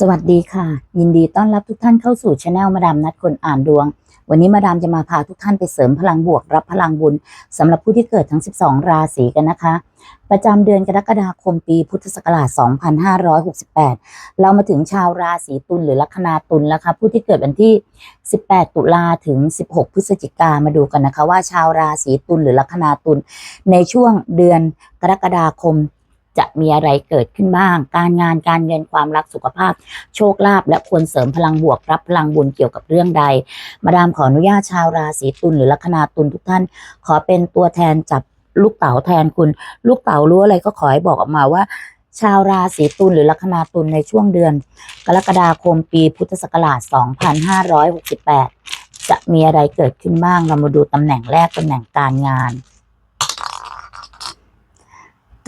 สวัสดีค่ะ ยินดีต้อนรับทุกท่านเข้าสู่ช anel มาดามนัดคนอ่านดวง วันนี้มาดามจะมาพาทุกท่านไปเสริมพลังบวกรับพลังบุญสำหรับผู้ที่เกิดทั้ง 12 ราศีกันนะคะ ประจำเดือนกรกฎาคมปีพุทธศักราช 2568 เรามาถึงชาวราศีตุลหรือลัคนาตุลแล้วค่ะผู้ที่เกิดวันที่ 18 ตุลาถึง 16 พฤศจิกามาดูกันนะคะ ว่าชาวราศีตุลหรือลัคนาตุลในช่วงเดือนกรกฎาคม จะมีอะไรเกิดขึ้นบ้าง การงานการเงินความรักสุขภาพ โชคลาภและควรเสริมพลังบวกรับพลังบุญเกี่ยวกับเรื่องใด มาดามขออนุญาตชาวราศีตุลหรือลัคนาตุลทุกท่าน ขอเป็นตัวแทนจับลูกเต๋าแทนคุณ ลูกเต๋ารู้อะไรก็ขอให้บอกออกมาว่าชาวราศีตุลหรือลัคนาตุลในช่วงเดือน กรกฎาคมปีพุทธศักราช 2568 จะมีอะไรเกิดขึ้นบ้าง เรามาดูตำแหน่งแรกตำแหน่งการงาน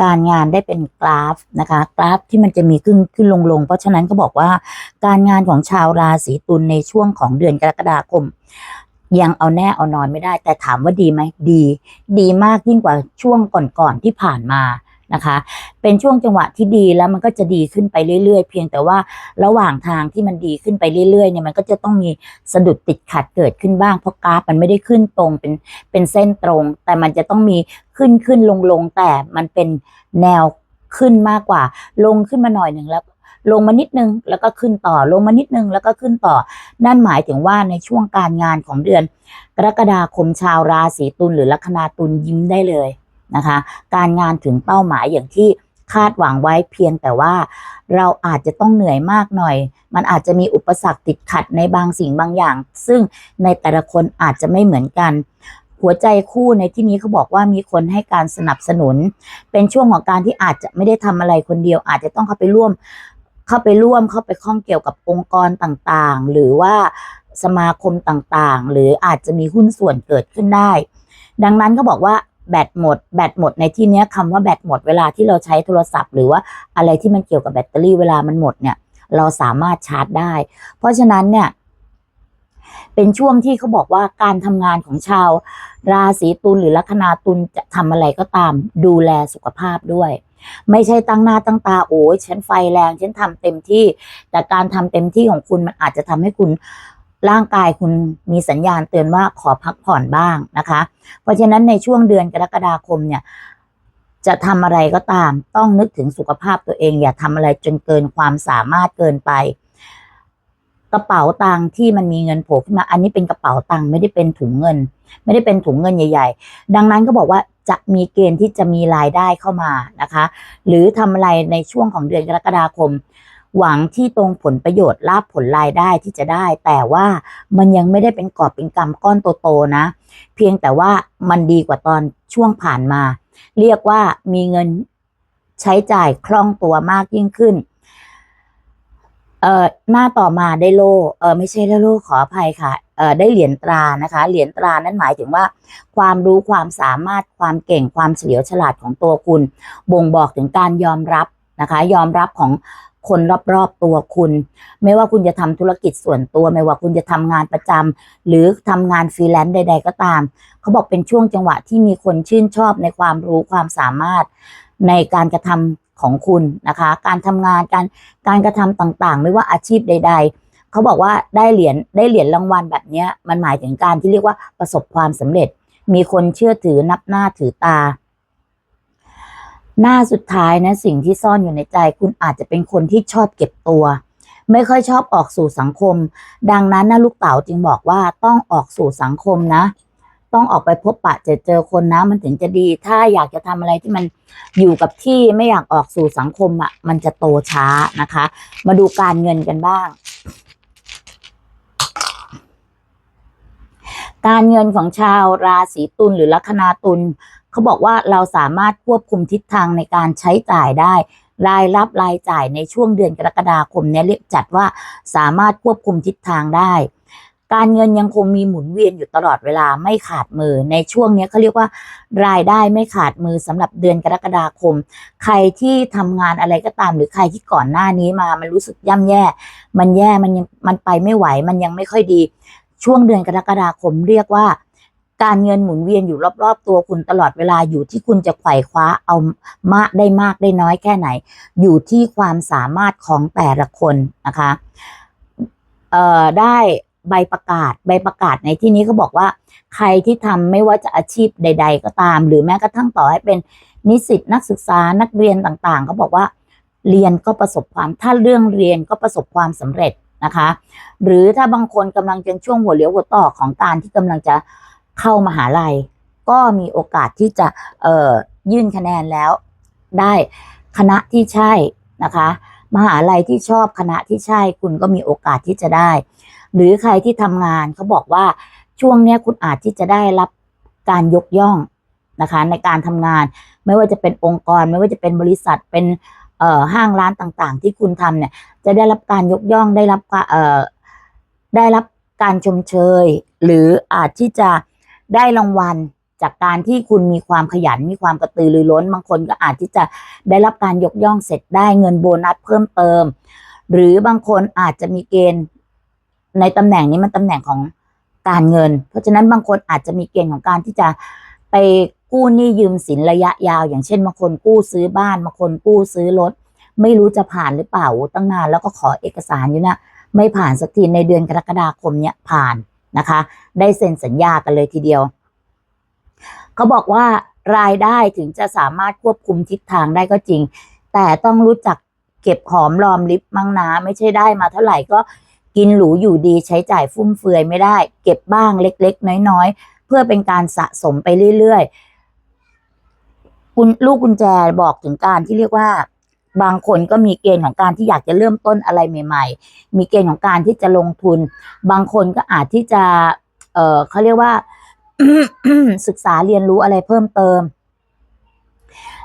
การงานได้เป็นกราฟนะคะกราฟที่มันจะมีขึ้นขึ้นลงลงเพราะฉะนั้นก็บอกว่าการงานของชาวราศีตุลในช่วงของเดือนกรกฎาคม ยังเอาแน่เอานอนไม่ได้ แต่ถามว่าดีไหมดี ดีมากยิ่งกว่าช่วงก่อนๆที่ผ่านมา นะคะ เป็นช่วงจังหวะที่ดีแล้วมันก็จะดีขึ้นไปเรื่อย ๆ เพียงแต่ว่าระหว่างทางที่มันดีขึ้นไปเรื่อยๆเนี่ยมันก็จะต้องมีสะดุดติดขัดเกิดขึ้นบ้างเพราะกราฟมันไม่ได้ขึ้นตรงเป็นเป็นเส้นตรง แต่มันจะต้องมีขึ้นขึ้นลงลงแต่มันเป็นแนวขึ้นมากกว่า ลงขึ้นมาหน่อยหนึ่งแล้วลงมานิดนึงแล้วก็ขึ้นต่อลงมานิดนึงแล้วก็ขึ้นต่อ นั่นหมายถึงว่าในช่วงการงานของเดือน กรกฎาคมชาวราศีตุลหรือลัคนาตุลยิ้มได้เลย นะคะ การงานถึงเป้าหมายอย่างที่คาดหวังไว้เพียงแต่ว่าเราอาจจะต้องเหนื่อยมากหน่อย มันอาจจะมีอุปสรรคติดขัดในบางสิ่งบางอย่าง ซึ่งในแต่ละคนอาจจะไม่เหมือนกัน หัวใจคู่ในที่นี้เขาบอกว่ามีคนให้การสนับสนุน เป็นช่วงของการที่อาจจะไม่ได้ทำอะไรคนเดียว อาจจะต้องเข้าไปร่วม เข้าไปร่วมเข้าไปข้องเกี่ยวกับองค์กรต่างๆ หรือว่าสมาคมต่างๆ หรืออาจจะมีหุ้นส่วนเกิดขึ้นได้ ดังนั้นก็บอกว่า แบตหมด แบตหมดในที่เนี้ยคำว่าแบตหมดเวลาที่เราใช้โทรศัพท์ หรือว่าอะไรที่มันเกี่ยวกับแบตเตอรี่เวลามันหมดเนี่ย เราสามารถชาร์จได้ เพราะฉะนั้นเนี่ย เป็นช่วงที่เขาบอกว่าการทำงานของชาว ราศีตุลหรือลัคนาตุลจะทำอะไรก็ตาม ดูแลสุขภาพด้วย ไม่ใช่ตั้งหน้าตั้งตาโอ้ยฉันไฟแรง ฉันทำเต็มที่ แต่การทำเต็มที่ของคุณมันอาจจะทำให้คุณ ร่างกายคุณมีสัญญาณเตือนว่าขอพักผ่อนบ้างนะคะ เพราะฉะนั้นในช่วงเดือนกรกฎาคมเนี่ย จะทำอะไรก็ตาม ต้องนึกถึงสุขภาพตัวเอง อย่าทำอะไรจนเกินความสามารถเกินไป กระเป๋าตังค์ที่มันมีเงินโผล่ขึ้นมา อันนี้เป็นกระเป๋าตังค์ไม่ได้เป็นถุงเงิน ไม่ได้เป็นถุงเงินใหญ่ ๆ ดังนั้นก็บอกว่าจะมีเกณฑ์ที่จะมีรายได้เข้ามานะคะ หรือทำอะไรในช่วงของเดือนกรกฎาคม หวังที่ตรงผลประโยชน์ลาบผลรายได้ที่จะได้ แต่ว่ามันยังไม่ได้เป็นกอบเป็นกำก้อนโตๆนะ เพียงแต่ว่ามันดีกว่าตอนช่วงผ่านมา เรียกว่ามีเงินใช้จ่ายคล่องตัวมากยิ่งขึ้นเอ่อหน้าต่อมาได้โลเออไม่ใช่ได้โลขออภัยค่ะเออได้เหรียญตรานะคะ เหรียญตรานั้นหมายถึงว่า ความรู้ความสามารถความเก่งความเฉลียวฉลาดของตัวคุณ บ่งบอกถึงการยอมรับนะคะ ยอมรับของ คนรอบๆตัวคุณ ไม่ว่าคุณจะทำธุรกิจส่วนตัว ไม่ว่าคุณจะทำงานประจำหรือทำงานฟรีแลนซ์ใด ๆ ก็ตาม เขาบอกเป็นช่วงจังหวะที่มีคนชื่นชอบในความรู้ความสามารถในการกระทำของคุณนะคะ การทำงานการการกระทำต่างๆ ไม่ว่าอาชีพใดๆเขาบอกว่าได้เหรียญได้เหรียญรางวัลแบบนี้มันหมายถึงการที่เรียกว่าประสบความสำเร็จ มีคนเชื่อถือนับหน้าถือตา หน้าสุดท้ายนะสิ่งที่ซ่อนอยู่ในใจ คุณอาจจะเป็นคนที่ชอบเก็บตัว ไม่ค่อยชอบออกสู่สังคม ดังนั้นนะลูกเต๋าจึงบอกว่าต้องออกสู่สังคมนะ ต้องออกไปพบปะเจอเจอคนนะ มันถึงจะดี ถ้าอยากจะทำอะไรที่มันอยู่กับที่ไม่อยากออกสู่สังคมอะ มันจะโตช้านะคะ มาดูการเงินกันบ้าง การเงินของชาวราศีตุลหรือลัคนาตุล เขาบอกว่าเราสามารถควบคุมทิศทางในการใช้จ่ายได้ รายรับรายจ่ายในช่วงเดือนกรกฎาคมเนี้ยเรียกจัดว่าสามารถควบคุมทิศทางได้ การเงินยังคงมีหมุนเวียนอยู่ตลอดเวลาไม่ขาดมือในช่วงนี้เขาเรียกว่ารายได้ไม่ขาดมือสำหรับเดือนกรกฎาคม ใครที่ทำงานอะไรก็ตามหรือใครที่ก่อนหน้านี้มา มันรู้สึกย่ำแย่ มันแย่มันยังมันไปไม่ไหวมันยังไม่ค่อยดี ช่วงเดือนกรกฎาคมเรียกว่า การเงินหมุนเวียนอยู่รอบๆ ตัวคุณตลอดเวลาอยู่ที่คุณจะไขว่คว้าเอามากได้มากได้น้อยแค่ไหน อยู่ที่ความสามารถของแต่ละคนนะคะเอ่อได้ใบประกาศใบประกาศในที่นี้ก็บอกว่า ใครที่ทำไม่ว่าจะอาชีพใด ๆ ก็ตาม หรือแม้กระทั่งต่อให้เป็นนิสิตนักศึกษานักเรียนต่างๆเขาบอกว่า เรียนก็ประสบความถ้าเรื่องเรียนก็ประสบความสำเร็จนะคะ หรือถ้าบางคนกำลังจะช่วงหัวเลี้ยวหัวต่อของการที่กำลังจะ เข้ามหาลัย ก็มีโอกาสที่จะเอ่อยื่นคะแนนแล้ว ได้คณะที่ใช่นะคะ มหาลัยที่ชอบคณะที่ใช่คุณก็มีโอกาสที่จะได้ หรือใครที่ทำงานเขาบอกว่าช่วงนี้คุณอาจที่จะได้รับการยกย่องนะคะ ในการทำงาน ไม่ว่าจะเป็นองค์กร ไม่ว่าจะเป็นบริษัทเป็นเอ่อห้างร้านต่างๆ ที่คุณทำเนี่ย จะได้รับการยกย่องได้รับการเอ่อได้รับการชมเชย หรืออาจที่จะ ได้รางวัลจากการที่คุณมีความขยันมีความกระตือรือร้น บางคนก็อาจที่จะได้รับการยกย่องเสร็จได้เงินโบนัสเพิ่มเติม หรือบางคนอาจจะมีเกณฑ์ในตำแหน่งนี้มันตำแหน่งของการเงิน เพราะฉะนั้นบางคนอาจจะมีเกณฑ์ของการที่จะไปกู้หนี้ยืมสินระยะยาว อย่างเช่นบางคนกู้ซื้อบ้านบางคนกู้ซื้อรถไม่รู้จะผ่านหรือเปล่าตั้งนานแล้วก็ขอเอกสารอยู่นะไม่ผ่านสักทีในเดือนกรกฎาคมเนี่ยผ่าน นะคะ ได้เซ็นสัญญากันเลยทีเดียว เขาบอกว่ารายได้ถึงจะสามารถควบคุมทิศทางได้ก็จริง แต่ต้องรู้จักเก็บหอมรอมริบมั่งนะไม่ใช่ได้มาเท่าไหร่ก็กินหรูอยู่ดีใช้จ่ายฟุ่มเฟือยไม่ได้ เก็บบ้างเล็ก ๆ น้อย ๆ เพื่อเป็นการสะสมไปเรื่อยๆคุณลูกกุญแจบอกถึงการที่เรียกว่า บางคนก็มีเกณฑ์ของการที่อยากจะเริ่มต้นอะไรใหม่ ๆ มีเกณฑ์ของการที่จะลงทุน บางคนก็อาจที่จะ เออเขาเรียกว่า ศึกษาเรียนรู้อะไรเพิ่มเติม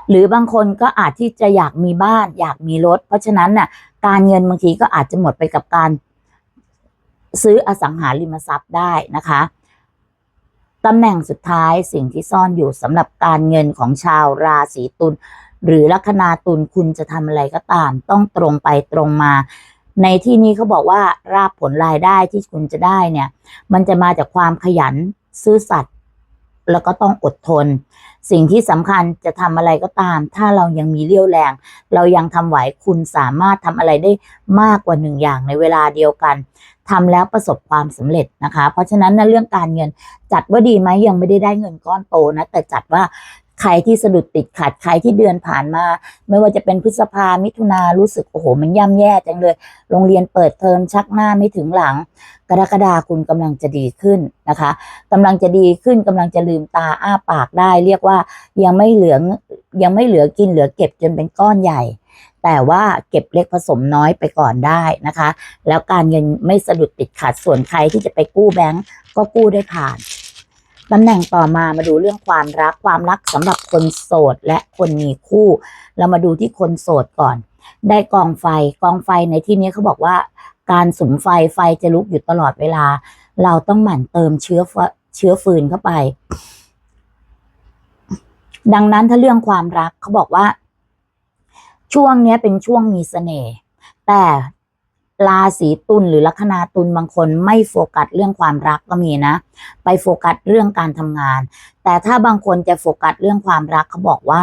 หรือบางคนก็อาจที่จะอยากมีบ้าน อยากมีรถ เพราะฉะนั้นน่ะ การเงินบางทีก็อาจจะหมดไปกับการซื้ออสังหาริมทรัพย์ได้นะคะตำแหน่งสุดท้ายสิ่งที่ซ่อนอยู่สำหรับการเงินของชาวราศีตุล หรือลัคนาตุลคุณจะทำอะไรก็ตาม ต้องตรงไปตรงมา ในที่นี้เขาบอกว่ารากผลรายได้ที่คุณจะได้เนี่ย มันจะมาจากความขยันซื่อสัตย์แล้วก็ต้องอดทน สิ่งที่สำคัญจะทำอะไรก็ตาม ถ้าเรายังมีเรี่ยวแรง เรายังทำไหวคุณสามารถทำอะไรได้มากกว่าหนึ่งอย่างในเวลาเดียวกันทำแล้วประสบความสำเร็จนะคะ เพราะฉะนั้นนะเรื่องการเงินจัดว่าดีไหมยังไม่ได้ได้เงินก้อนโตนะ แต่จัดว่า ใครที่สะดุดติดขัดใครที่เดือนผ่านมา ไม่ว่าจะเป็นพฤษภามิถุนารู้สึกโอ้โห มันย่ำแย่จังเลย โรงเรียนเปิดเทอมชักหน้าไม่ถึงหลัง กรกฎาคุณกำลังจะดีขึ้นนะคะกำลังจะดีขึ้นกำลังจะลืมตาอ้าปากได้ เรียกว่ายังไม่เหลือยังไม่เหลือกินเหลือเก็บจนเป็นก้อนใหญ่แต่ว่าเก็บเล็กผสมน้อยไปก่อนได้นะคะ แล้วการเงินไม่สะดุดติดขัดส่วนใครที่จะไปกู้แบงก์ก็กู้ได้ผ่าน ตำแหน่งต่อมามาดูเรื่องความรักความรักสำหรับคนโสดและคนมีคู่ เรามาดูที่คนโสดก่อน ได้กองไฟกองไฟในที่นี้เขาบอกว่า การสุมไฟไฟจะลุกอยู่ตลอดเวลา เราต้องหมั่นเติมเชื้อเฟเชื้อฟืนเข้าไป ดังนั้นถ้าเรื่องความรักเขาบอกว่า ช่วงนี้เป็นช่วงมีเสน่ห์แต่ ราศีตุลหรือลัคนาตุลบางคนไม่โฟกัสเรื่องความรักก็มีนะ ไปโฟกัสเรื่องการทำงาน แต่ถ้าบางคนจะโฟกัสเรื่องความรักเขาบอกว่า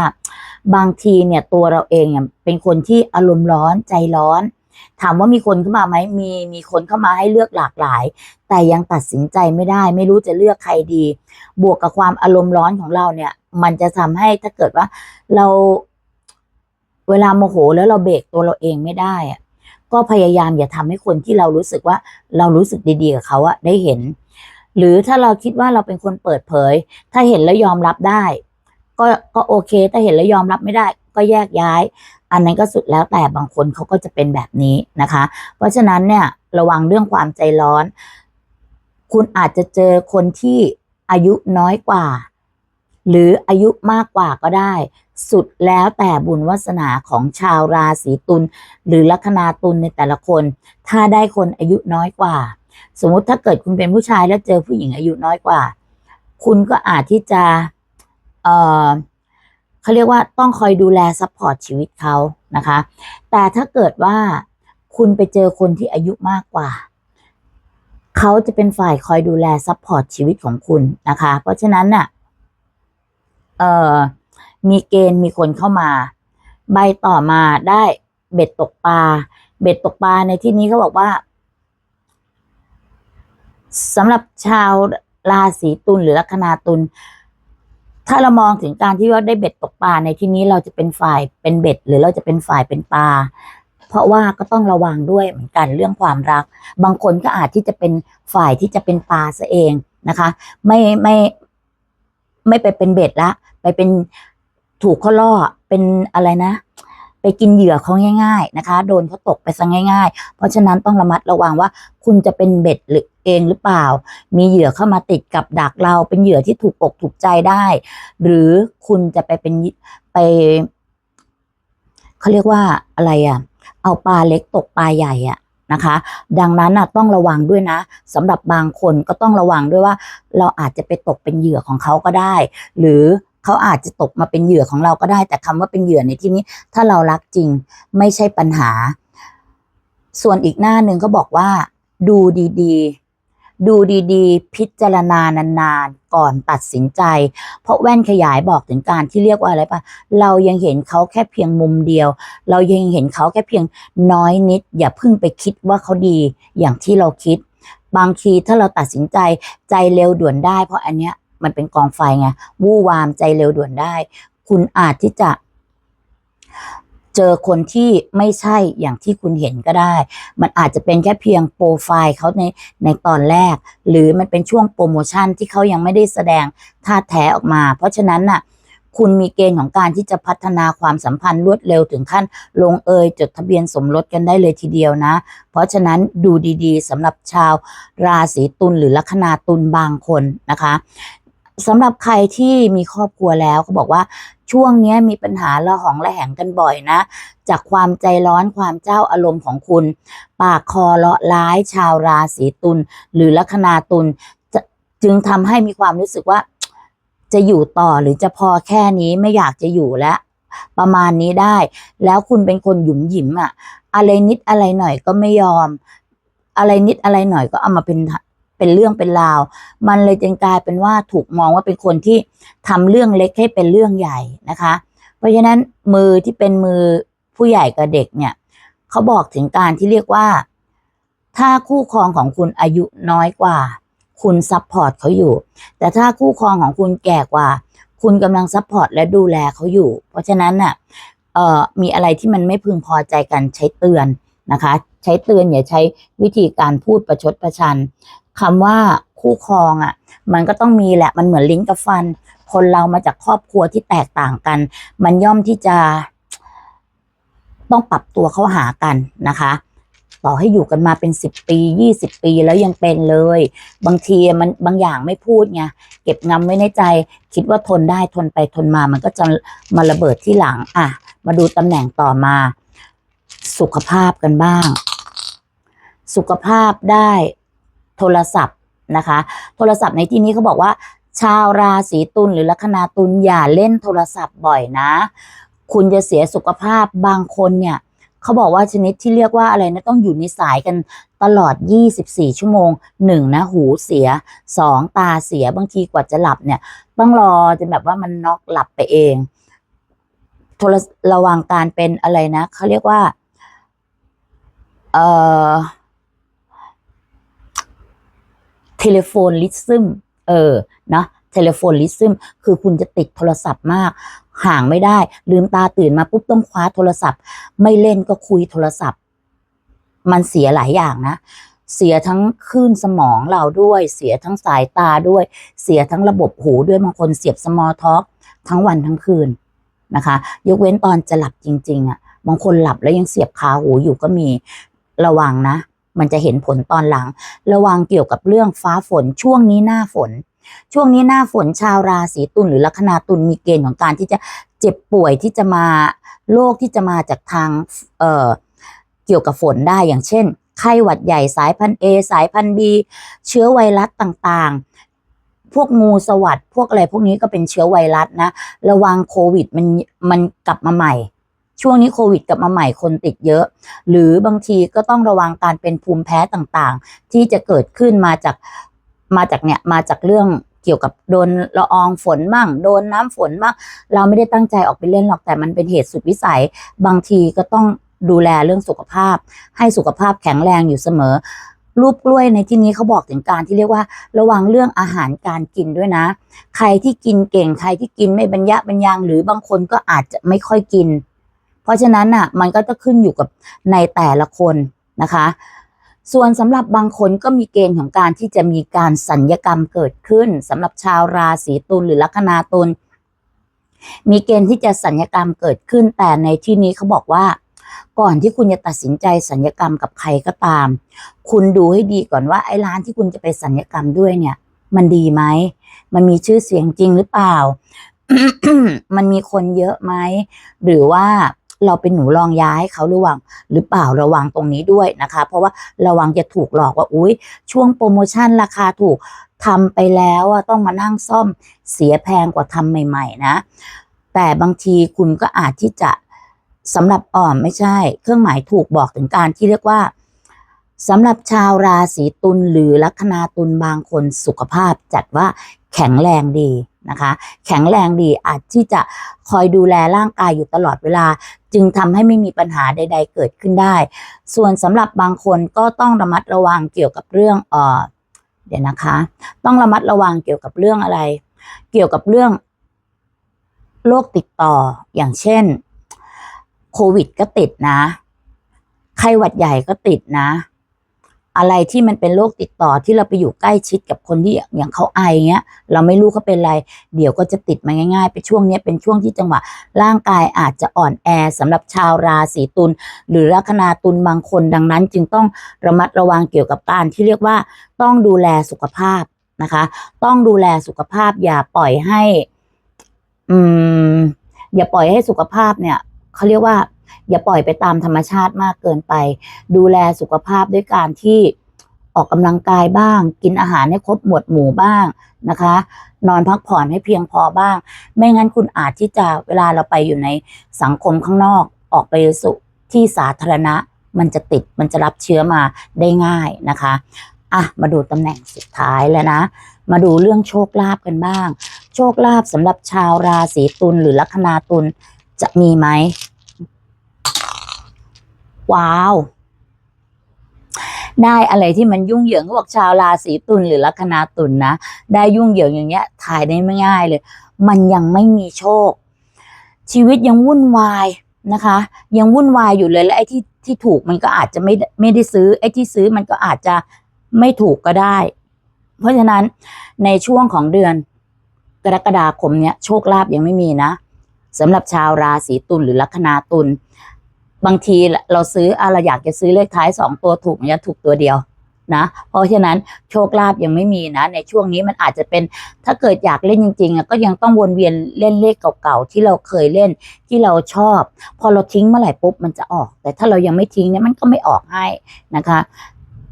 บางทีเนี่ยตัวเราเองเนี่ยเป็นคนที่อารมณ์ร้อนใจร้อน ถามว่ามีคนเข้ามาไหมมีมีคนเข้ามาให้เลือกหลากหลาย แต่ยังตัดสินใจไม่ได้ ไม่รู้จะเลือกใครดี บวกกับความอารมณ์ร้อนของเราเนี่ย มันจะทำให้ถ้าเกิดว่าเราเวลาโมโหแล้วเราเบรกตัวเราเองไม่ได้อะ ก็พยายามอย่าทำให้คนที่เรารู้สึกว่าเรารู้สึกดีๆกับเขาอะได้เห็น หรือถ้าเราคิดว่าเราเป็นคนเปิดเผย ถ้าเห็นแล้วยอมรับได้ ก็ก็โอเค ถ้าเห็นแล้วยอมรับไม่ได้ ก็แยกย้าย อันนั้นก็สุดแล้วแต่บางคนเขาก็จะเป็นแบบนี้นะคะ เพราะฉะนั้นเนี่ยระวังเรื่องความใจร้อน คุณอาจจะเจอคนที่อายุน้อยกว่า หรืออายุมากกว่าก็ได้ สุดแล้วแต่บุญวาสนาของชาวราศีตุลหรือลัคนาตุลในแต่ละคน ถ้าได้คนอายุน้อยกว่า สมมุติถ้าเกิดคุณเป็นผู้ชายแล้วเจอผู้หญิงอายุน้อยกว่า คุณก็อาจที่จะ เอ่อเขาเรียกว่าต้องคอยดูแลซัพพอร์ตชีวิตเขานะคะ แต่ถ้าเกิดว่าคุณไปเจอคนที่อายุมากกว่าเขาจะเป็นฝ่ายคอยดูแลซัพพอร์ตชีวิตของคุณนะคะ เพราะฉะนั้นน่ะ เอ่อ มีเกณฑ์มีคนเข้ามา ใบต่อมาได้เบ็ดตกปลา เบ็ดตกปลาในที่นี้เขาบอกว่าสำหรับชาวราศีตุลหรือลัคนาตุลถ้าเรามองถึงการที่ว่าได้เบ็ดตกปลาในที่นี้เราจะเป็นฝ่ายเป็นเบ็ด หรือเราจะเป็นฝ่ายเป็นปลา เพราะว่าก็ต้องระวังด้วยเหมือนกันเรื่องความรัก บางคนก็อาจที่จะเป็นฝ่ายที่จะเป็นปลาซะเองนะคะ ไม่ไม่ไม่ไปเป็นเบ็ดละ ไปเป็น ถูกเขาล่อเป็นอะไรนะ ไปกินเหยื่อเขาง่าย ๆนะคะ โดนเขาตกไปซะง่าย ๆ เพราะฉะนั้นต้องระมัดระวังว่าคุณจะเป็นเบ็ดหรือเองหรือเปล่า มีเหยื่อเข้ามาติดกับดักเราเป็นเหยื่อที่ถูกอกถูกใจได้ หรือคุณจะไปเป็นไปเขาเรียกว่าอะไรอะ เอาปลาเล็กตกปลาใหญ่อะนะคะ ดังนั้นนะต้องระวังด้วยนะสำหรับบางคนก็ต้องระวังด้วยว่า เราอาจจะไปตกเป็นเหยื่อของเขาก็ได้ หรือ เขาอาจจะตกมาเป็นเหยื่อของเราก็ได้ แต่คำว่าเป็นเหยื่อในที่นี้ ถ้าเรารักจริงไม่ใช่ปัญหา ส่วนอีกหน้าหนึ่งก็บอกว่า ดูดีๆ ดูดีๆ พิจารณานานๆ ก่อนตัดสินใจ เพราะแว่นขยายบอกถึงการที่เรียกว่าอะไรปะเรายังเห็นเขาแค่เพียงมุมเดียว เรายังเห็นเขาแค่เพียงน้อยนิด อย่าเพิ่งไปคิดว่าเขาดีอย่างที่เราคิด บางทีถ้าเราตัดสินใจใจเร็วด่วนได้ เพราะอันเนี้ย มันเป็นกองไฟไงวู่วามใจเร็วด่วนได้ คุณอาจที่จะ เจอคนที่ไม่ใช่อย่างที่คุณเห็นก็ได้ มันอาจจะเป็นแค่เพียงโปรไฟล์เขาในในตอนแรก หรือมันเป็นช่วงโปรโมชั่นที่เขายังไม่ได้แสดงท่าแท้ออกมา เพราะฉะนั้นน่ะคุณมีเกณฑ์ของการที่จะพัฒนาความสัมพันธ์รวดเร็วถึงขั้น ลงเอยจดทะเบียนสมรสกันได้เลยทีเดียวนะ เพราะฉะนั้นดูดีๆสำหรับชาวราศีตุลหรือลัคนาตุลบางคนนะคะ สำหรับใครที่มีครอบครัวแล้วเขาบอกว่าช่วงนี้มีปัญหาละหองละแหงกันบ่อยนะ จากความใจร้อนความเจ้าอารมณ์ของคุณ ปากคอเลาะร้าย ชาวราศีตุลหรือลัคนาตุลจ,จึงทำให้มีความรู้สึกว่า จะอยู่ต่อหรือจะพอแค่นี้ไม่อยากจะอยู่แล้วประมาณนี้ได้ แล้วคุณเป็นคนหยุมหยิมอะอะไรนิดอะไรหน่อยก็ไม่ยอม อะไรนิดอะไรหน่อยก็เอามาเป็น เป็นเรื่องเป็นราว มันเลยจึงกลายเป็นว่าถูกมองว่าเป็นคนที่ทำเรื่องเล็กให้เป็นเรื่องใหญ่นะคะ เพราะฉะนั้นมือที่เป็นมือผู้ใหญ่กับเด็กเนี่ยเขาบอกถึงการที่เรียกว่า ถ้าคู่ครองของคุณอายุน้อยกว่า คุณซัพพอร์ตเขาอยู่ แต่ถ้าคู่ครองของคุณแก่กว่า คุณกำลังซัพพอร์ตและดูแลเขาอยู่ เพราะฉะนั้นน่ะเอ่อมีอะไรที่มันไม่พึงพอใจกันใช้เตือนนะคะ ใช้เตือนอย่าใช้วิธีการพูดประชดประชัน คำว่าคู่ครองอะ มันก็ต้องมีแหละมันเหมือนลิ้นกับฟัน คนเรามาจากครอบครัวที่แตกต่างกัน มันย่อมที่จะ ต้องปรับตัวเข้าหากันนะคะ ต่อให้อยู่กันมาเป็นสิบปียี่สิบปีแล้วยังเป็นเลย บางทีมันบางอย่างไม่พูดไงเก็บงำไว้ในใจ คิดว่าทนได้ทนไปทนมา มันก็จะมาระเบิดที่หลัง อะ มาดูตำแหน่งต่อมา สุขภาพกันบ้าง สุขภาพได้ โทรศัพท์นะคะ โทรศัพท์ในที่นี้เขาบอกว่า ชาวราศีตุลหรือลัคนาตุลอย่าเล่นโทรศัพท์บ่อยนะ คุณจะเสียสุขภาพบางคนเนี่ยเขาบอกว่าชนิดที่เรียกว่าอะไรนะต้องอยู่ในสายกันตลอด 24 ชั่วโมงหนึ่งนะหูเสียสองตาเสียบางทีกว่าจะหลับเนี่ย ต้องรอจนแบบว่ามันน็อกหลับไปเองโทรระวังการเป็นอะไรนะเขาเรียกว่า เอ่อ เทเลโฟนลิซึมเออนะเทเลโฟนลิซึมคือคุณจะติดโทรศัพท์มาก ห่างไม่ได้ ลืมตาตื่นมาปุ๊บต้องคว้าโทรศัพท์ ไม่เล่นก็คุยโทรศัพท์ มันเสียหลายอย่างนะ เสียทั้งคลื่นสมองเราด้วย เสียทั้งสายตาด้วย เสียทั้งระบบหูด้วยบางคนเสียบสมอลท็อกทั้งวันทั้งคืนนะคะ ยกเว้นตอนจะหลับจริง ๆอะ่ะบางคนหลับแล้วยังเสียบคาหูอยู่ก็มีระวังนะ มันจะเห็นผลตอนหลัง ระวังเกี่ยวกับเรื่องฟ้าฝนช่วงนี้หน้าฝน ช่วงนี้หน้าฝนชาวราศีตุลหรือลัคนาตุลมีเกณฑ์ของการที่จะเจ็บป่วยที่จะมาโรคที่จะมาจากทางเอ่อเกี่ยวกับฝนได้อย่างเช่น ไข้หวัดใหญ่สายพันธุ์ A สายพันธุ์ B เชื้อไวรัสต่างๆ พวกงูสวัสดพวกอะไรพวกนี้ก็เป็นเชื้อไวรัสนะ ระวังโควิดมันมันกลับมาใหม่ ช่วงนี้โควิดกลับมาใหม่คนติดเยอะ หรือบางทีก็ต้องระวังการเป็นภูมิแพ้ต่างๆ ที่จะเกิดขึ้นมาจากมาจากเนี่ยมาจากเรื่องเกี่ยวกับโดนละอองฝนบ้างโดนน้ำฝนบ้างเราไม่ได้ตั้งใจออกไปเล่นหรอกแต่มันเป็นเหตุสุดวิสัย บางทีก็ต้องดูแลเรื่องสุขภาพ ให้สุขภาพแข็งแรงอยู่เสมอ รูปกล้วยในที่นี้เขาบอกถึงการที่เรียกว่า ระวังเรื่องอาหารการกินด้วยนะ ใครที่กินเก่งใครที่กินไม่บรรยะบรรยังหรือบางคนก็อาจจะไม่ค่อยกิน เพราะฉะนั้นอะมันก็จะขึ้นอยู่กับในแต่ละคนนะคะ ส่วนสำหรับบางคนก็มีเกณฑ์ของการที่จะมีการสัญญกรรมเกิดขึ้นสำหรับชาวราศีตุลหรือลัคนาตุลมีเกณฑ์ที่จะสัญญกรรมเกิดขึ้น แต่ในที่นี้เขาบอกว่า ก่อนที่คุณจะตัดสินใจสัญญกรรมกับใครก็ตาม คุณดูให้ดีก่อนว่าไอ้ร้านที่คุณจะไปสัญญกรรมด้วยเนี่ย มันดีไหมมันมีชื่อเสียงจริงหรือเปล่า มันมีคนเยอะไหม หรือว่า เราเป็นหนูรองยาให้เขาหรือวังหรือเปล่าระวังตรงนี้ด้วยนะคะ เพราะว่าระวังจะถูกหลอกว่าอุ้ยช่วงโปรโมชั่นราคาถูกทำไปแล้วอะต้องมานั่งซ่อมเสียแพงกว่าทำใหม่ ๆ นะ แต่บางทีคุณก็อาจที่จะสำหรับอ่อมไม่ใช่ เครื่องหมายถูกบอกถึงการที่เรียกว่าสำหรับชาวราศีตุลหรือลัคนาตุลบางคนสุขภาพจัดว่าแข็งแรงดี นะคะ แข็งแรงดีอาจที่จะคอยดูแลร่างกายอยู่ตลอดเวลา จึงทำให้ไม่มีปัญหาใด ๆ เกิดขึ้นได้ ส่วนสำหรับบางคนก็ต้องระมัดระวังเกี่ยวกับเรื่องเออเดี๋ยวนะคะ ต้องระมัดระวังเกี่ยวกับเรื่องอะไร เกี่ยวกับเรื่องโรคติดต่ออย่างเช่นโควิดก็ติดนะ ไข้หวัดใหญ่ก็ติดนะ อะไรที่มันเป็นโรคติดต่อที่เราไปอยู่ใกล้ชิดกับคนที่อย่างเขาไอเงี้ย เราไม่รู้เขาเป็นอะไร เดี๋ยวก็จะติดมาง่ายๆ ไปช่วงนี้เป็นช่วงที่จังหวะร่างกายอาจจะอ่อนแอสำหรับชาวราศีตุลหรือลัคนาตุลบางคนดังนั้น จึงต้องระมัดระวังเกี่ยวกับการที่เรียกว่าต้องดูแลสุขภาพนะคะ ต้องดูแลสุขภาพอย่าปล่อยให้ อืม อย่าปล่อยให้สุขภาพเนี่ยเขาเรียกว่า อย่าปล่อยไปตามธรรมชาติมากเกินไป ดูแลสุขภาพด้วยการที่ออกกำลังกายบ้าง กินอาหารให้ครบหมวดหมู่บ้างนะคะ นอนพักผ่อนให้เพียงพอบ้าง ไม่งั้นคุณอาจที่จะเวลาเราไปอยู่ในสังคมข้างนอก ออกไปสู่ที่สาธารณะ มันจะติดมันจะรับเชื้อมาได้ง่ายนะคะอะมาดูตำแหน่งสุดท้ายแล้วนะ มาดูเรื่องโชคลาภกันบ้าง โชคลาภสำหรับชาวราศีตุลหรือลัคนาตุลจะมีไหม ว้าว ได้อะไรที่มันยุ่งเหยิงเขาบอกชาวราศีตุลหรือลัคนาตุลนะได้ยุ่งเหยิงอย่างเงี้ย ถ่ายได้ไม่ง่ายเลย มันยังไม่มีโชค ชีวิตยังวุ่นวายนะคะ ยังวุ่นวายอยู่เลยและไอ้ที่ที่ถูกมันก็อาจจะไม่ไม่ได้ซื้อ ไอ้ที่ซื้อมันก็อาจจะไม่ถูกก็ได้ เพราะฉะนั้นในช่วงของเดือนกรกฎาคมเนี้ยโชคลาภยังไม่มีนะสำหรับชาวราศีตุลหรือลัคนาตุล บางทีเราซื้ออะไรอยากจะซื้อเลขท้ายสองตัวถูกมันจะถูกตัวเดียวนะ เพราะฉะนั้นโชคลาภยังไม่มีนะ ในช่วงนี้มันอาจจะเป็นถ้าเกิดอยากเล่นจริงๆก็ยังต้องวนเวียนเล่นเลขเก่าๆที่เราเคยเล่นที่เราชอบ พอเราทิ้งเมื่อไหร่ปุ๊บมันจะออก แต่ถ้าเรายังไม่ทิ้งเนี่ยมันก็ไม่ออกให้นะคะ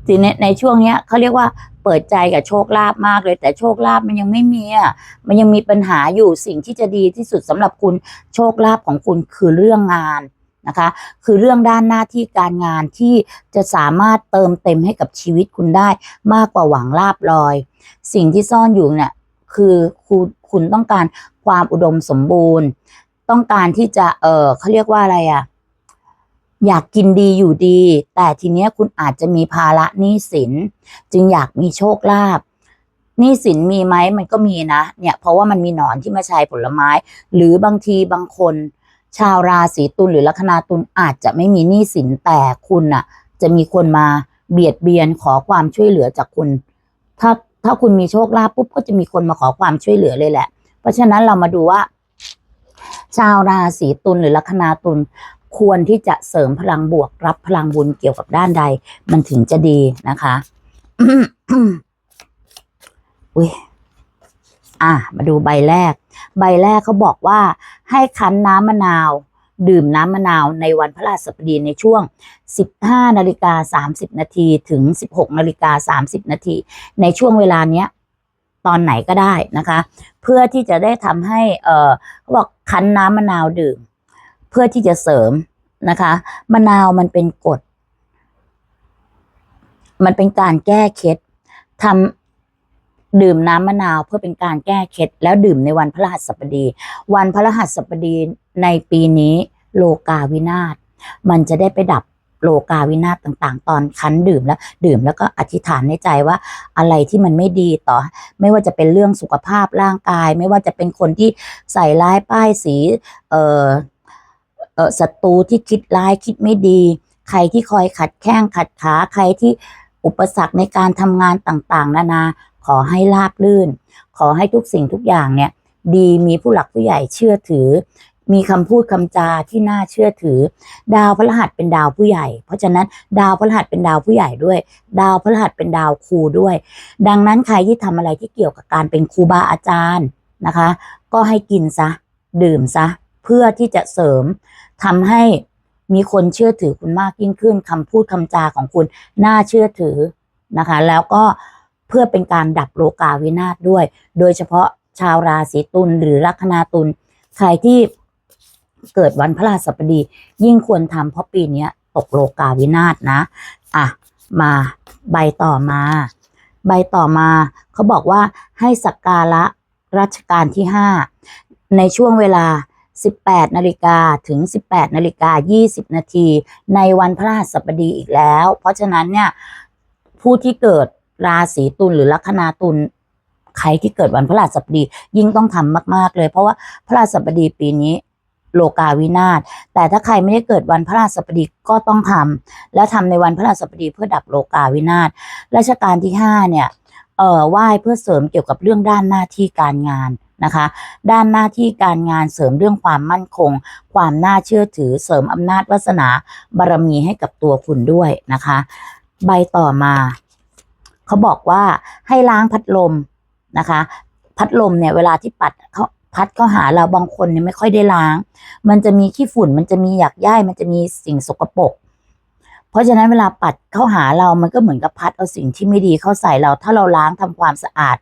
ทีนี้ในช่วงเนี้ยเขาเรียกว่าเปิดใจกับโชคลาภมากเลย แต่โชคลาภมันยังไม่มีอะมันยังมีปัญหาอยู่สิ่งที่จะดีที่สุดสำหรับคุณโชคลาภของคุณคือเรื่องงาน นะคะ คือเรื่องด้านหน้าที่การงานที่จะสามารถเติมเต็มให้กับชีวิตคุณได้มากกว่าหวังลาบลอย สิ่งที่ซ่อนอยู่เนี่ยคือคุณคุณต้องการความอุดมสมบูรณ์ ต้องการที่จะเออเขาเรียกว่าอะไรอะ่ะอยากกินดีอยู่ดี แต่ทีเนี้ยคุณอาจจะมีภาระหนี้สิน จึงอยากมีโชคลาภหนี้สินมีไหมมันก็มีนะ เนี่ยเพราะว่ามันมีหนอนที่มาใช้ผลไม้ หรือบางทีบางคน ชาวราศีตุลหรือลัคนาตุลอาจจะไม่มีหนี้สินแต่คุณน่ะ จะมีคนมาเบียดเบียนขอความช่วยเหลือจากคุณ ถ้าถ้าคุณมีโชคลาภปุ๊บก็จะมีคนมาขอความช่วยเหลือเลยแหละ เพราะฉะนั้นเรามาดูว่า ชาวราศีตุลหรือลัคนาตุลควรที่จะเสริมพลังบวกรับพลังบุญเกี่ยวกับด้านใด มันถึงจะดีนะคะอุ้ยอะมาดูใบแรก ใบแรกเขาบอกว่าให้คั้นน้ำมะนาว ดื่มน้ำมะนาวในวันพระราชบดีในช่วง 15นาฬิกา30นาทีถึง 16นาฬิกา30นาทีในช่วงเวลาเนี้ยตอนไหนก็ได้นะคะ เพื่อที่จะได้ทำให้เออเขาบอกคั้นน้ำมะนาวดื่ม เพื่อที่จะเสริมนะคะมะนาวมันเป็นกรดมันเป็นการแก้เคล็ดทำ ดื่มน้ำมะนาวเพื่อเป็นการแก้เคล็ดแล้วดื่มในวันพระหัสบดี วันพระหัสบดีในปีนี้โลกาวินาศมันจะได้ไปดับโลกาวินาศต่างๆ ตอนคั้นดื่มแล้ว ดื่มแล้วก็อธิษฐานในใจว่าอะไรที่มันไม่ดีต่อ ไม่ว่าจะเป็นเรื่องสุขภาพร่างกาย ไม่ว่าจะเป็นคนที่ใส่ร้ายป้ายสีเอ่อเออศัตรูที่คิดร้ายคิดไม่ดี ใครที่คอยขัดแข้งขัดขาใครที่อุปสรรคในการทำงานต่างๆ นานา ขอให้ราบลื่น ขอให้ทุกสิ่งทุกอย่างเนี่ย ดีมีผู้หลักผู้ใหญ่เชื่อถือ มีคำพูดคำจาที่น่าเชื่อถือ ดาวพฤหัสเป็นดาวผู้ใหญ่ เพราะฉะนั้นดาวพฤหัสเป็นดาวผู้ใหญ่ด้วย ดาวพฤหัสเป็นดาวครูด้วย ดังนั้นใครที่ทำอะไรที่เกี่ยวกับการเป็นครูบาอาจารย์นะคะ ก็ให้กินซะ ดื่มซะ เพื่อที่จะเสริมทำให้มีคนเชื่อถือคุณมากยิ่งขึ้นคำพูดคำจาของคุณน่าเชื่อถือนะคะ แล้วก็ พื่อเป็นการดับโลกาวินาศด้วย โดยเฉพาะชาวราศีตุลหรือลัคนาตุลใครที่เกิดวันพระราชบดี ยิ่งควรทำเพราะปีนี้ตกโลกาวินาศนะ อะ มาใบต่อมา ใบต่อมาเขาบอกว่าให้สักการะรัชกาลที่ 5 ในช่วงเวลา 18 นาฬิกาถึง 18 นาฬิกา 20 นาที ในวันพระราชบดีอีกแล้ว เพราะฉะนั้นเนี่ย ผู้ที่เกิด ราศีตุลหรือลัคนาตุลใครที่เกิดวันพระราชบดียิ่งต้องทำมาก ๆ เลย เพราะว่าพระราชบดีปีนี้โลกาวินาศแต่ถ้าใครไม่ได้เกิดวันพระราชบดีก็ต้องทำแล้วทำในวันพระราชบดีเพื่อดับโลกาวินาศรัชกาลที่ห้าเนี่ยเอ่อไหว้เพื่อเสริมเกี่ยวกับเรื่องด้านหน้าที่การงานนะคะ ด้านหน้าที่การงานเสริมเรื่องความมั่นคง ความน่าเชื่อถือเสริมอำนาจวาสนาบารมีให้กับตัวคุณด้วยนะคะ ใบต่อมา เขาบอกว่าให้ล้างพัดลมนะคะ พัดลมเนี่ยเวลาที่ปัดเขาพัดเข้าหาเราบางคนเนี่ยไม่ค่อยได้ล้าง มันจะมีขี้ฝุ่นมันจะมีหยักใยมันจะมีสิ่งสกปรกเพราะฉะนั้นเวลาปัดเข้าหาเรามันก็เหมือนกับพัดเอาสิ่งที่ไม่ดีเข้าใส่เรา ถ้าเราล้างทำความสะอาด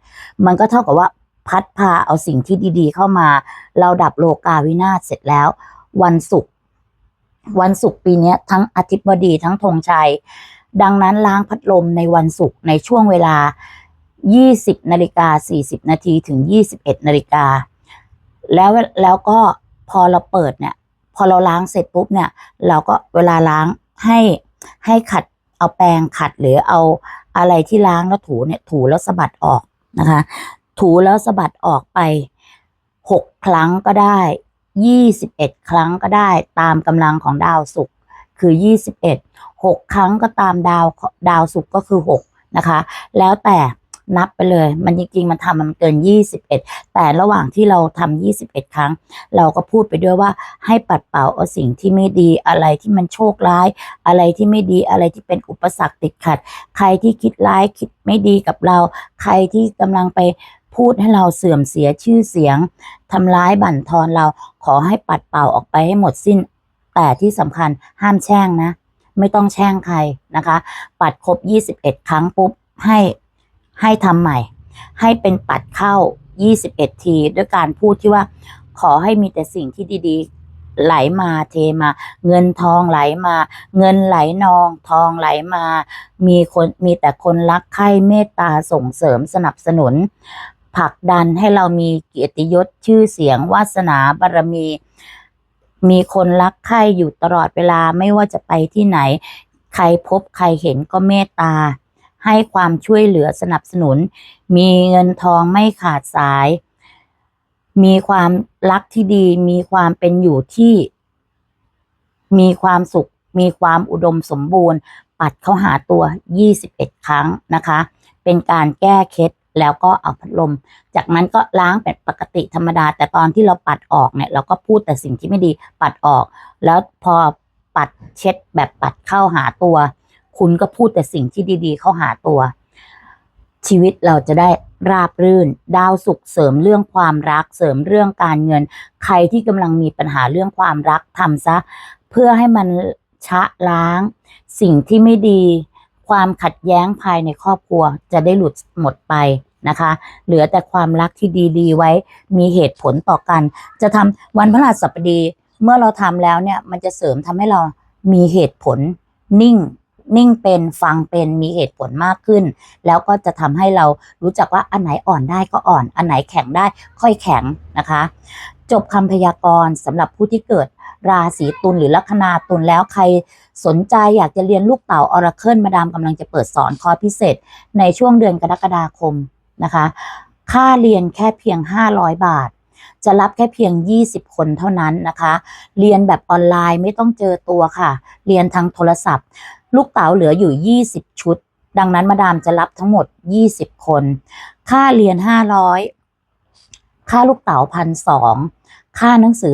มันก็เท่ากับว่าพัดพาเอาสิ่งที่ดีๆ เข้ามา เราดับโลกาวินาศเสร็จแล้ว วันศุกร์วันศุกร์ปีนี้ทั้งอาทิตย์บดีทั้งธงชัย ดังนั้นล้างพัดลมในวันศุกร์ในช่วงเวลา 20นาฬิกา40นาทีถึง 21นาฬิกาแล้วแล้วก็พอเราเปิดเนี่ย พอเราล้างเสร็จปุ๊บเนี่ย เราก็เวลาล้างให้ให้ขัดเอาแปรงขัดหรือเอาอะไรที่ล้างแล้วถูเนี่ยถูแล้วสะบัดออกนะคะ ถูแล้วสะบัดออกไปหกครั้งก็ได้ยี่สิบเอ็ดครั้งก็ได้ตามกำลังของดาวศุกร์ คือยี่สิบเอ็ดหกครั้งก็ตามดาวดาวศุกร์ก็คือหกนะคะ แล้วแต่นับไปเลย มันจริงๆ มันทำมันเกิน 21 แต่ระหว่างที่เราทำ21 ครั้ง เราก็พูดไปด้วยว่าให้ปัดเป่าเอาสิ่งที่ไม่ดีอะไรที่มันโชคร้าย อะไรที่ไม่ดีอะไรที่เป็นอุปสรรคติดขัด ใครที่คิดร้ายคิดไม่ดีกับเรา ใครที่กำลังไปพูดให้เราเสื่อมเสียชื่อเสียงทำร้ายบั่นทอนเราขอให้ปัดเป่าออกไปให้หมดสิ้น แต่ที่สำคัญห้ามแช่งนะ ไม่ต้องแช่งใครนะคะ ปัดครบ 21 ครั้งปุ๊บให้ให้ทำใหม่ ให้เป็นปัดเข้า 21 ที ด้วยการพูดที่ว่าขอให้มีแต่สิ่งที่ดีๆ ไหลมาเทมา เงินทองไหลมา เงินไหลนอง ทองไหลมา มีคนมีแต่คนรักใคร่เมตตาส่งเสริมสนับสนุนผลักดันให้เรามีเกียรติยศชื่อเสียงวาสนาบารมี มีคนรักใคร่อยู่ตลอดเวลาไม่ว่าจะไปที่ไหน ใครพบใครเห็นก็เมตตา ให้ความช่วยเหลือสนับสนุน มีเงินทองไม่ขาดสาย มีความรักที่ดี มีความเป็นอยู่ที่ มีความสุข มีความอุดมสมบูรณ์ ปัดเข้าหาตัว 21 ครั้งนะคะ เป็นการแก้เคล็ด แล้วก็เอาพัดลม จากนั้นก็ล้างเป็นปกติธรรมดา แต่ตอนที่เราปัดออกเนี่ยเราก็พูดแต่สิ่งที่ไม่ดีปัดออก แล้วพอปัดเช็ดแบบปัดเข้าหาตัว คุณก็พูดแต่สิ่งที่ดี ๆ เข้าหาตัว ชีวิตเราจะได้ราบรื่น ดาวสุขเสริมเรื่องความรักเสริมเรื่องการเงิน ใครที่กำลังมีปัญหาเรื่องความรักทำซะ เพื่อให้มันชะล้าง สิ่งที่ไม่ดี ความขัดแย้งภายในครอบครัวจะได้หลุดหมดไปนะคะ เหลือแต่ความรักที่ดีๆไว้มีเหตุผลต่อกัน จะทำวันพฤหัสบดีเมื่อเราทำแล้วเนี่ยมันจะเสริมทำให้เรามีเหตุผลนิ่งนิ่งเป็นฟังเป็นมีเหตุผลมากขึ้น แล้วก็จะทำให้เรารู้จักว่าอันไหนอ่อนได้ก็อ่อน อันไหนแข็งได้ค่อยแข็งนะคะ จบคำพยากรณ์สำหรับผู้ที่เกิด ราศีตุลหรือลัคนาตุลแล้วใครสนใจอยากจะเรียนลูกเต่าออราเคิลมาดามกำลังจะเปิดสอนคอร์สพิเศษ ในช่วงเดือนกรกฎาคมนะคะ ค่าเรียนแค่เพียง 500 บาท จะรับแค่เพียง 20 คนเท่านั้นนะคะ เรียนแบบออนไลน์ไม่ต้องเจอตัวค่ะ เรียนทางโทรศัพท์ ลูกเต๋าเหลืออยู่ 20 ชุด ดังนั้นมาดามจะรับทั้งหมด 20 คน ค่าเรียน 500ค่าลูกเต๋าพันสอง ค่าหนังสือ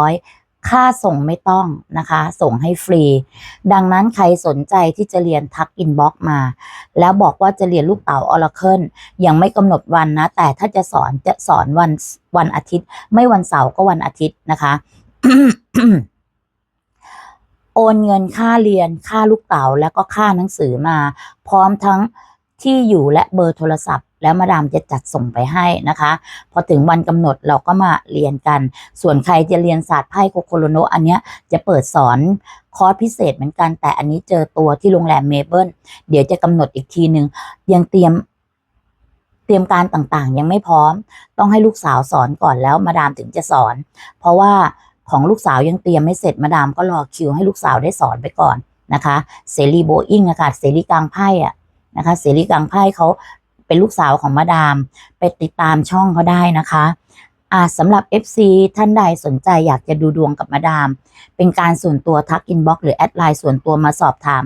200 ค่าส่งไม่ต้องนะคะ ส่งให้ฟรี ดังนั้นใครสนใจที่จะเรียนทักอินบ็อกมา แล้วบอกว่าจะเรียนลูกเต๋าออราเคิลยังไม่กำหนดวันนะ แต่ถ้าจะสอนจะสอนวันวันอาทิตย์ ไม่วันเสาร์ก็วันอาทิตย์นะคะ โอนเงินค่าเรียนค่าลูกเต๋าแล้วก็ค่าหนังสือมา พร้อมทั้งที่อยู่และเบอร์โทรศัพท์ แล้วมาดามจะจัดส่งไปให้นะคะ พอถึงวันกำหนดเราก็มาเรียนกัน ส่วนใครจะเรียนศาสตร์ไพ่โคโคโรโนอันเนี้ยจะเปิดสอนคอร์สพิเศษเหมือนกัน แต่อันนี้เจอตัวที่โรงแรมเมเบิลเดี๋ยวจะกำหนดอีกทีหนึ่งยังเตรียมเตรียมการต่างๆ ยังไม่พร้อม ต้องให้ลูกสาวสอนก่อนแล้วมาดามถึงจะสอน เพราะว่าของลูกสาวยังเตรียมไม่เสร็จมาดามก็รอคิวให้ลูกสาวได้สอนไปก่อนนะคะ เสรีโบอิงอะค่ะเสรีกลางไพ่อะนะคะ เสรีกลางไพ่เขา เป็นลูกสาวของมาดาม ไปติดตามช่องเขาได้นะคะอ่าสำหรับ FC ท่านใดสนใจอยากจะดูดวงกับมาดาม เป็นการส่วนตัวทักอินบ็อกหรือแอดไลน์ส่วนตัวมาสอบถาม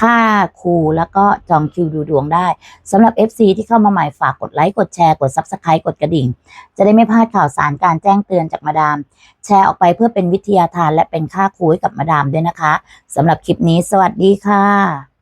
ค่าครูแล้วก็จองคิวดูดวงได้สำหรับ FC ที่เข้ามาใหม่ฝากกดไลค์กดแชร์กด Subscribe กดกระดิ่ง จะได้ไม่พลาดข่าวสารการแจ้งเตือนจากมาดาม แชร์ออกไปเพื่อเป็นวิทยาทานและเป็นค่าครูให้กับมาดามด้วยนะคะสำหรับคลิปนี้ สวัสดีค่ะ